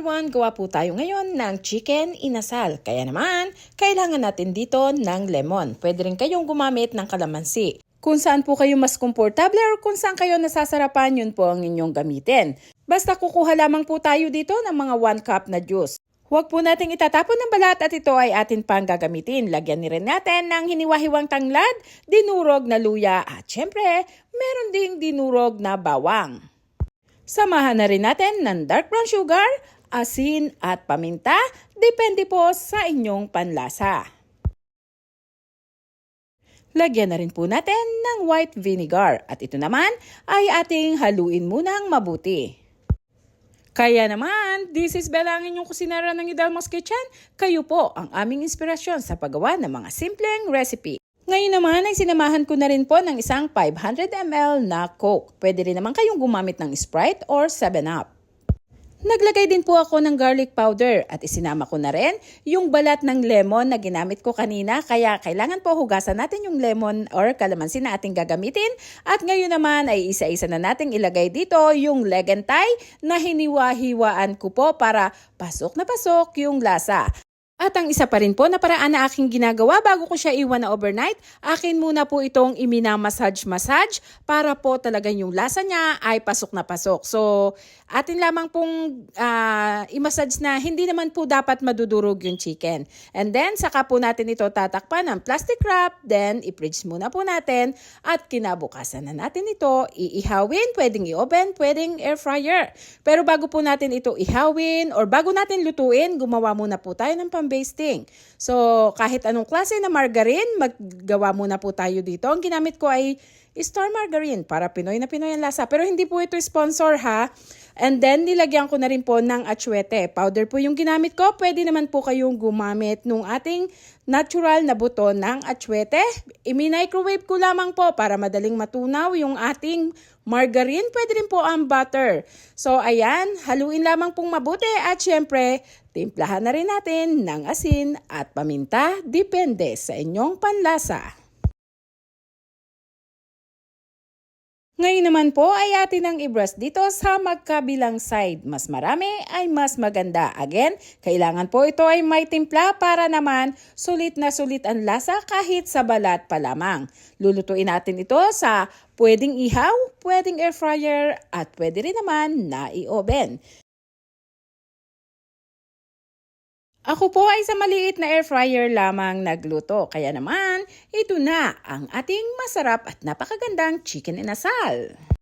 everyone, gawa po tayo ngayon ng chicken inasal. Kaya naman, kailangan natin dito ng lemon. Pwede rin kayong gumamit ng kalamansi. Kung saan po kayo mas komportable or kung saan kayo nasasarapan, yun po ang inyong gamitin. Basta kukuha lamang po tayo dito ng mga 1 cup na juice. Huwag po nating itatapon ng balat at ito ay atin pang gagamitin. Lagyan ni rin natin ng hiniwa-hiwang tanglad, dinurog na luya at syempre, meron ding dinurog na bawang. Samahan na rin natin ng dark brown sugar, asin at paminta, depende po sa inyong panlasa. Lagyan na rin po natin ng white vinegar at ito naman ay ating haluin munang mabuti. Kaya naman, this is Bella ang inyong kusinara ng Idalma's Kitchen. Kayo po ang aming inspirasyon sa paggawa ng mga simpleng recipe. Ngayon naman ay sinamahan ko na rin po ng isang 500 ml na Coke. Pwede rin naman kayong gumamit ng Sprite or 7-Up. Naglagay din po ako ng garlic powder at isinama ko na rin yung balat ng lemon na ginamit ko kanina kaya kailangan po hugasan natin yung lemon or kalamansi na ating gagamitin at ngayon naman ay isa-isa na nating ilagay dito yung leg and thigh na hiniwa-hiwaan ko po para pasok na pasok yung lasa. At ang isa pa rin po na paraan na aking ginagawa bago ko siya iwan na overnight, akin muna po itong imina-massage-massage para po talaga yung lasa niya ay pasok na pasok. So, atin lamang pong ah, i-massage na hindi naman po dapat madudurog yung chicken. And then, saka po natin ito tatakpan ng plastic wrap, then i-fridge muna po natin at kinabukasan na natin ito iihawin, pwedeng i-oven, pwedeng air fryer. Pero bago po natin ito ihawin or bago natin lutuin, gumawa muna po tayo ng pambasting. So, kahit anong klase na margarine, maggawa muna po tayo dito. Ang ginamit ko ay Star Margarine para Pinoy na Pinoy ang lasa. Pero hindi po ito sponsor ha. And then, nilagyan ko na rin po ng atsuete. Powder po yung ginamit ko. Pwede naman po kayong gumamit nung ating natural na buto ng atsuete. I-microwave ko lamang po para madaling matunaw yung ating margarine. Pwede rin po ang butter. So, ayan. Haluin lamang pong mabuti. At syempre, timplahan na rin natin ng asin at paminta. Depende sa inyong panlasa. Ngayon naman po ay atin ang i-brush dito sa magkabilang side. Mas marami ay mas maganda. Again, kailangan po ito ay may timpla para naman sulit na sulit ang lasa kahit sa balat pa lamang. Lulutuin natin ito sa pwedeng ihaw, pwedeng air fryer at pwede rin naman na i-oven. Ako po ay sa maliit na air fryer lamang nagluto. Kaya naman, ito na ang ating masarap at napakagandang chicken inasal.